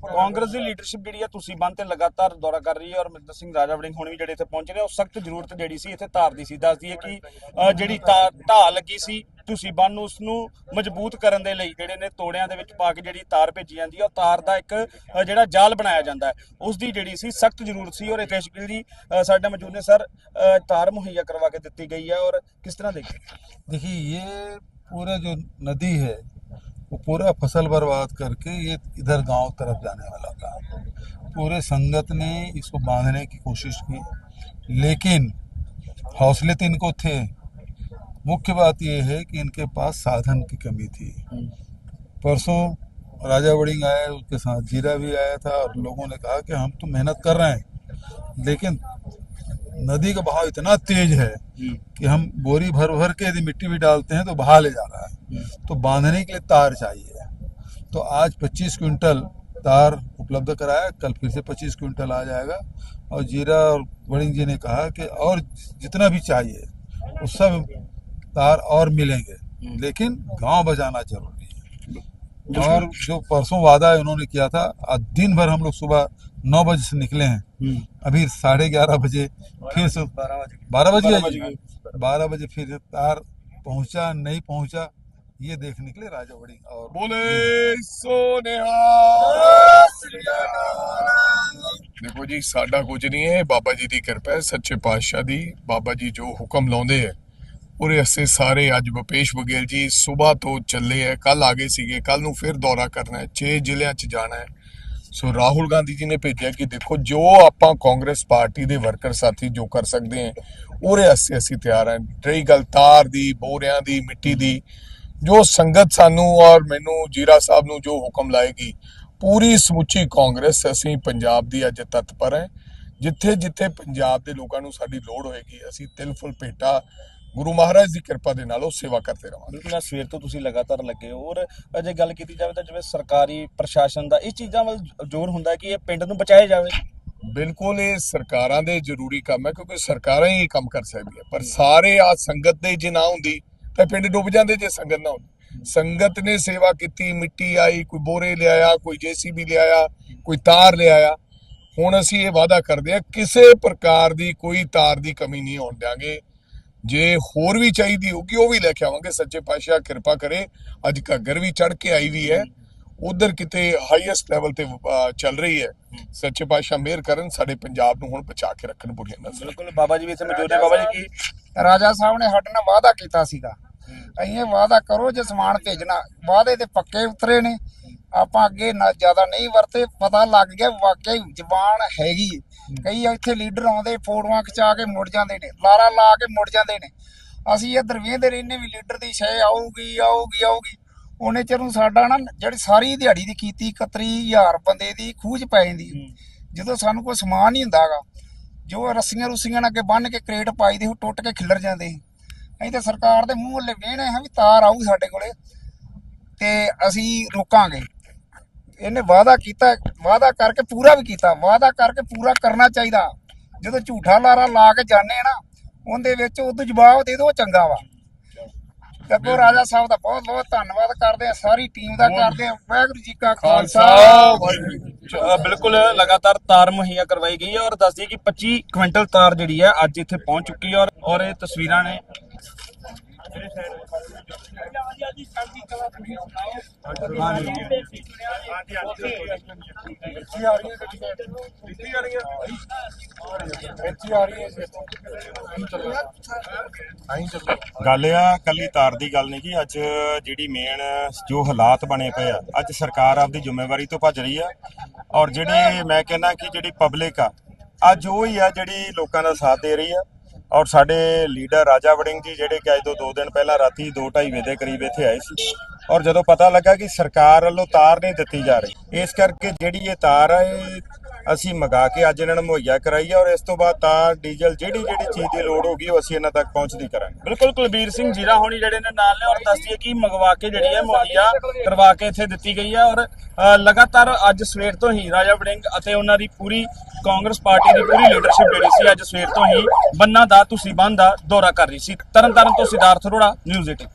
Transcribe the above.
ਕਾਂਗਰਸ ਦੀ leadership ਜਿਹੜੀ ਹੈ ਤੁਸੀਂ ਬੰਦ ਤੇ ਲਗਾਤਾਰ ਦੌਰਾ ਕਰ ਰਹੀ ਹੈ ਔਰ ਮਿੰਦਰ ਸਿੰਘ ਰਾਜਾ ਵੜਿੰਗ ਹੁਣ ਵੀ ਜਿਹੜੇ ਇੱਥੇ ਪਹੁੰਚ ਰਹੇ ਉਹ ਸਖਤ ਜ਼ਰੂਰਤ ਜਿਹੜੀ ਸੀ ਇੱਥੇ ਤਾਰ ਦੀ ਸੀ ਦੱਸਦੀ ਹੈ ਕਿ ਅ, ਜਿਹੜੀ ਤਾਰ ਢਾਹ ਲੱਗੀ ਸੀ ਤੁਸੀਂ ਬੰਨ ਨੂੰ ਉਸ ਨੂੰ ਮਜ਼ਬੂਤ ਕਰਨ ਦੇ ਲਈ ਜਿਹੜੇ ਨੇ ਤੋੜਿਆਂ ਦੇ ਵਿੱਚ ਪਾ ਕੇ ਜਿਹੜੀ ਤਾਰ ਭੇਜੀ ਜਾਂਦੀ ਹੈ ਉਹ ਤਾਰ ਦਾ ਇੱਕ ਅ, ਜਿਹੜਾ ਜਾਲ ਬਣਾਇਆ ਜਾਂਦਾ ਹੈ ਉਸ ਦੀ ਜਿਹੜੀ ਸੀ ਸਖਤ ਜ਼ਰੂਰਤ ਸੀ ਔਰ ਇਹ ਤਸ਼ਕੀਲ ਦੀ ਅ, ਸਾਡੇ ਮੌਜੂਦ ਨੇ ਸਰ ਅ, ਤਾਰ ਮੁਹੱਈਆ ਕਰਵਾ ਕੇ ਦਿੱਤੀ ਗਈ ਹੈ ਔਰ ਕਿਸ ਤਰ੍ਹਾਂ ਦੇਖੀ देखिए ये पूरा जो नदी है वो पूरा फ़सल बर्बाद करके ये इधर गाँव तरफ़ जाने वाला था। पूरे संगत ने इसको बांधने की कोशिश की। लेकिन हौसले तो इनको थे। मुख्य बात ये है कि इनके पास साधन की कमी थी। परसों राजा वड़िंग आए उसके साथ जीरा भी आया था और लोगों ने कहा कि हम तो मेहनत कर रहे हैं लेकिन नदी का बहाव इतना तेज है कि हम बोरी भर भर के यदि मिट्टी भी डालते हैं तो बहा ले जा रहा है। तो बांधने के लिए तार चाहिए। तो आज 25 क्विंटल तार उपलब्ध कराया, कल फिर से 25 क्विंटल आ जाएगा। और जीरा और वड़िंग जी ने कहा कि और जितना भी चाहिए, उस सब तार और मिलेंगे। लेकिन गाँव बचाना ज़रूरी और जो परसों वादा है उन्होंने किया था आज दिन भर हम लोग सुबह नौ बजे से निकले हैं अभी साढ़े ग्यारह बजे फिर से बारह बजे बारह बज आई बारह बजे फिर तार पहुंचा नहीं पहुंचा ये देख निकले राजा बड़ी और ਬੋਲੇ ਸੋਨਿਹਾ ਦੇਖੋ ਜੀ ਸਾਡਾ ਕੁਝ ਨਹੀਂ ਹੈ ਬਾਬਾ ਜੀ ਦੀ ਕਿਰਪਾ ਹੈ ਸੱਚੇ ਪਾਤਸ਼ਾਹ ਦੀ ਬਾਬਾ ਜੀ ਜੋ ਹੁਕਮ ਲਾਉਂਦੇ ਹੈ ਉਹਦੇ ਅਸੇ ਸਾਰੇ ਅੱਜ ਭੁਪੇਸ਼ ਬਗੇਲ ਜੀ, ਸਵੇਰ ਤੋਂ ਚੱਲੇ ਹੈ ਕੱਲ ਆ ਗਏ ਸੀਗੇ ਕੱਲ ਨੂੰ ਫਿਰ ਦੌਰਾ ਕਰਨਾ ਹੈ 6 ਜ਼ਿਲ੍ਹਿਆਂ 'ਚ ਜਾਣਾ ਹੈ। ਸੋ ਰਾਹੁਲ ਗਾਂਧੀ ਜੀ ਨੇ ਭੇਜਿਆ ਕਿ ਦੇਖੋ, ਜੋ ਆਪਾਂ ਕਾਂਗਰਸ ਪਾਰਟੀ ਦੇ ਵਰਕਰ ਸਾਥੀ ਜੋ ਕਰ ਸਕਦੇ ਹਾਂ ਉਹਦੇ ਅਸੇ, ਅਸੀਂ ਤਿਆਰ ਹਾਂ। ਰਹੀ ਗੱਲ ਤਾਰ ਦੀ, ਬੋਰਿਆਂ ਦੀ, ਮਿੱਟੀ ਦੀ, ਜੋ ਸੰਗਤ ਸਾਨੂੰ ਔਰ ਮੈਨੂੰ, ਜੀਰਾ ਸਾਹਿਬ ਨੂੰ ਜੋ ਹੁਕਮ ਲਾਏਗੀ, ਪੂਰੀ ਸਮੁੱਚੀ ਕਾਂਗਰਸ ਅਸੀਂ ਪੰਜਾਬ ਦੀ ਅੱਜ ਤਤਪਰ ਹੈ। ਜਿੱਥੇ ਜਿੱਥੇ ਪੰਜਾਬ ਦੇ ਲੋਕਾਂ ਨੂੰ ਸਾਡੀ ਲੋੜ ਹੋਏਗੀ, ਅਸੀਂ ਤਿਲ ਫੁਲ ਭੇਟਾ ਗੁਰੂ ਮਹਾਰਾਜ ਦੀ ਕਿਰਪਾ ਦੇ ਨਾਲ ਉਹ ਸੇਵਾ ਕਰਦੇ ਰਵਾਂਗੇ। ਬਿਲਕੁਲ ਅੱਜ ਸਵੇਰ ਤੋਂ ਤੁਸੀਂ ਲਗਾਤਾਰ ਲੱਗੇ ਹੋ ਔਰ ਅਜੇ ਗੱਲ ਕੀਤੀ ਜਾਵੇ ਤਾਂ ਜਿਵੇਂ ਸਰਕਾਰੀ ਪ੍ਰਸ਼ਾਸਨ ਦਾ ਇਹ ਚੀਜ਼ਾਂ ਵੱਲ ਜ਼ੋਰ ਹੁੰਦਾ ਕਿ ਇਹ ਪਿੰਡ ਨੂੰ ਬਚਾਇਆ ਜਾਵੇ। ਬਿਲਕੁਲ ਇਹ ਸਰਕਾਰਾਂ ਦੇ ਜ਼ਰੂਰੀ ਕੰਮ ਹੈ ਕਿਉਂਕਿ ਸਰਕਾਰਾਂ ਹੀ ਇਹ ਕੰਮ ਕਰ ਸਕਦੀਆਂ ਪਰ ਸਾਰੇ ਆ ਸੰਗਤ ਦੇ ਜੇ ਨਾ ਹੁੰਦੀ ਤਾਂ ਪਿੰਡ ਡੁੱਬ ਜਾਂਦੇ ਜੇ ਸੰਗਤ ਨਾ ਹੁੰਦੀ। ਸੰਗਤ ਨੇ ਸੇਵਾ ਕੀਤੀ ਮਿੱਟੀ ਆਈ ਕੋਈ ਬੋਰੇ ਲਿਆਇਆ ਕੋਈ ਜੀਸੀਬੀ ਲਿਆਇਆ ਕੋਈ ਤਾਰ ਲਿਆਇਆ। ਹੁਣ ਅਸੀਂ ਇਹ ਵਾਅਦਾ ਕਰਦੇ ਹਾਂ ਕਿਸੇ ਪ੍ਰਕਾਰ ਦੀ ਕੋਈ ਤਾਰ ਦੀ ਕਮੀ ਨਹੀਂ ਹੋਣ ਦਿਆਂਗੇ। ਜੇ ਹੋਰ ਵੀ ਚਾਹੀਦੀ ਹੋਗੀ ਉਹ ਵੀ ਲੈ ਕੇ ਆਵਾਂਗੇ। ਸੱਚੇ ਪਾਤਸ਼ਾਹ ਕਿਰਪਾ ਕਰੇ। ਅੱਜ ਘੱਗਰ ਵੀ ਚੜ ਕੇ ਆਈ ਵੀ ਹੈ। ਉਧਰ ਕਿਤੇ ਹਾਈਐਸਟ ਲੈਵਲ ਤੇ ਚੱਲ ਰਹੀ ਹੈ। ਸੱਚੇ ਪਾਤਸ਼ਾਹ ਮਿਹਰ ਕਰਨ ਸਾਡੇ ਪੰਜਾਬ ਨੂੰ ਹੁਣ ਬਚਾ ਕੇ ਰੱਖਣ ਬੁਰੀਆਂ ਨਜ਼ਰ। ਬਿਲਕੁਲ ਬਾਬਾ ਜੀ ਵੀ ਇੱਥੇ ਮੌਜੂਦ ਬਾਬਾ ਜੀ ਕੀ ਰਾਜਾ ਸਾਹਿਬ ਨੇ ਸਾਡੇ ਨਾਲ ਵਾਅਦਾ ਕੀਤਾ ਸੀਗਾ। ਇਹ ਵਾਅਦਾ ਕਰੋ ਜੇ ਸਮਾਨ ਭੇਜਣਾ। ਵਾਅਦੇ ਤੇ ਪੱਕੇ ਉਤਰੇ ਨੇ। ਆਪਾਂ ਅੱਗੇ ਨਾ ਜ਼ਿਆਦਾ ਨਹੀਂ ਵਰਤੇ ਪਤਾ ਲੱਗ ਗਿਆ ਵਾਕਈ ਜ਼ਬਾਨ ਹੈਗੀ ਹੈ। ਕਈ ਇੱਥੇ ਲੀਡਰ ਆਉਂਦੇ ਫੋਟੋਆਂ ਖਿਚਾ ਕੇ ਮੁੜ ਜਾਂਦੇ ਨੇ ਲਾਰਾ ਲਾ ਕੇ ਮੁੜ ਜਾਂਦੇ ਨੇ। ਅਸੀਂ ਇਹ ਦਰਵੇਂਦੇ ਰਹਿੰਦੇ ਵੀ ਲੀਡਰ ਦੀ ਸ਼ੈ ਆਊਗੀ ਆਊਗੀ ਆਊਗੀ। ਉਹਨੇ ਚਿਰ ਨੂੰ ਸਾਡਾ ਨਾ ਜਿਹੜੀ ਸਾਰੀ ਦਿਹਾੜੀ ਦੀ ਕੀਤੀ 31000 ਬੰਦੇ ਦੀ ਖੂਜ ਪੈ ਜਾਂਦੀ ਹੈ। ਜਦੋਂ ਸਾਨੂੰ ਕੋਈ ਸਮਾਨ ਨਹੀਂ ਹੁੰਦਾਗਾ ਜੋ ਰੱਸੀਆਂ ਰੁੱਸੀਆਂ ਨਾਲ ਅੱਗੇ ਬੰਨ ਕੇ ਕ੍ਰੇਟ ਪਾਈਦੇ ਉਹ ਟੁੱਟ ਕੇ ਖਿੱਲਰ ਜਾਂਦੇ ਸੀ। ਅਸੀਂ ਤਾਂ ਸਰਕਾਰ ਦੇ ਮੂੰਹ ਵੱਲੇ ਵੇਹਣੇ ਹਾਂ ਵੀ ਤਾਰ ਆਊ ਸਾਡੇ ਕੋਲੇ ਤੇ ਅਸੀਂ ਰੋਕਾਂਗੇ। ਇਹਨੇ ਵਾਅਦਾ ਕੀਤਾ ਵਾਅਦਾ ਕਰਕੇ ਪੂਰਾ ਵੀ ਕੀਤਾ। ਵਾਅਦਾ ਕਰਕੇ ਪੂਰਾ ਕਰਨਾ ਚਾਹੀਦਾ। ਜਦੋਂ ਝੂਠਾ ਲਾਰਾ ਲਾ ਕੇ ਜਾਣੇ ਆ ਨਾ ਉਹਦੇ ਵਿੱਚ ਉਦੋਂ ਜਵਾਬ ਦੇ ਦਿਓ ਚੰਗਾ ਵਾ। ਅੱਗੋਂ ਰਾਜਾ ਸਾਹਿਬ ਦਾ ਬਹੁਤ ਬਹੁਤ ਧੰਨਵਾਦ ਕਰਦੇ ਆ ਸਾਰੀ ਟੀਮ ਦਾ ਕਰਦੇ ਆ। ਵਾਹਿਗੁਰੂ ਜੀ ਕਾ ਖਾਲਸਾ। ਬਿਲਕੁਲ ਲਗਾਤਾਰ ਤਾਰ ਮੁਹੱਈਆ ਕਰਵਾਈ ਗਈ ਹੈ ਔਰ ਦੱਸਦੀ ਕਿ 25 ਕੁਇੰਟਲ ਤਾਰ ਜਿਹੜੀ ਹੈ ਅੱਜ ਇੱਥੇ ਪਹੁੰਚ ਚੁੱਕੀ ਹੈ ਔਰ ਔਰ ਇਹ ਤਸਵੀਰਾਂ ਨੇ ਗੱਲ ਆ, ਕੱਲੀ ਤਾਰ ਦੀ ਗੱਲ ਨਹੀਂ ਕਿ ਅੱਜ ਜਿਹੜੀ ਮੇਨ ਜੋ ਹਾਲਾਤ ਬਣੇ ਪਏ ਆ, ਅੱਜ ਸਰਕਾਰ ਆਪਦੀ ਜ਼ਿੰਮੇਵਾਰੀ ਤੋਂ ਭੱਜ ਰਹੀ ਆ। ਔਰ ਜਿਹੜੀ ਮੈਂ ਕਹਿੰਦਾ ਕਿ ਜਿਹੜੀ ਪਬਲਿਕ ਆ, ਅੱਜ ਉਹ ਹੀ ਆ ਜਿਹੜੀ ਲੋਕਾਂ ਦਾ ਸਾਥ ਦੇ ਰਹੀ ਆ। ਔਰ ਸਾਡੇ ਲੀਡਰ ਰਾਜਾ ਵੜਿੰਗ ਜੀ ਜਿਹੜੇ ਕਿ ਅੱਜ ਤੋਂ 2 ਦਿਨ ਪਹਿਲਾਂ ਰਾਤੀ 2:30 ਵਜੇ ਦੇ ਕਰੀਬ ਇੱਥੇ ਆਏ ਸੀ। ਔਰ ਜਦੋਂ ਪਤਾ ਲੱਗਾ ਕਿ ਸਰਕਾਰ ਵੱਲੋਂ ਤਾਰ ਨਹੀਂ ਦਿੱਤੀ ਜਾ ਰਹੀ, ਇਸ ਕਰਕੇ ਜਿਹੜੀ ਇਹ ਤਾਰ ਆ ਅਸੀਂ ਮੰਗਾ ਕੇ ਅੱਜ ਇਹਨਾਂ ਨੂੰ ਮੁਹੱਈਆ ਕਰਾਈ ਆ ਔਰ ਇਸ ਤੋਂ ਬਾਅਦ ਤਾਰ ਡੀਜ਼ਲ ਜਿਹੜੀ ਜਿਹੜੀ ਚੀਜ਼ ਦੀ ਲੋੜ ਹੋਗੀ ਉਹ ਅਸੀਂ ਇਹਨਾਂ ਤੱਕ ਪਹੁੰਚਦੀ ਕਰਾਂਗੇ। ਬਿਲਕੁਲ ਕੁਲਬੀਰ ਸਿੰਘ ਜੀਰਾ ਹੋਣੀ ਜਿਹੜੇ ਨੇ ਨਾਲ ਨੇ ਔਰ ਦੱਸਦੀ ਹੈ ਕਿ ਮੰਗਵਾ ਕੇ ਜਿਹੜੀ ਹੈ ਮੁਹੱਈਆ ਕਰਵਾ ਕੇ ਇੱਥੇ ਦਿੱਤੀ ਗਈ ਹੈ ਔਰ ਲਗਾਤਾਰ ਅੱਜ ਸਵੇਰ ਤੋਂ ਹੀ ਰਾਜਾ ਵੜਿੰਗ ਅਤੇ ਉਹਨਾਂ ਦੀ ਪੂਰੀ ਕਾਂਗਰਸ ਪਾਰਟੀ ਦੀ ਪੂਰੀ ਲੀਡਰਸ਼ਿਪ ਜਿਹੜੀ ਸੀ ਅੱਜ ਸਵੇਰ ਤੋਂ ਹੀ ਬੰਨਾ ਦਾ, ਤੁਸੀਂ ਬੰਨ ਦਾ ਦੌਰਾ ਕਰ ਰਹੀ ਸੀ। ਤਰਨਤਾਰਨ ਤੋਂ ਸਿਧਾਰਥ ਅਰੋੜਾ ਨਿਊਜ਼ 18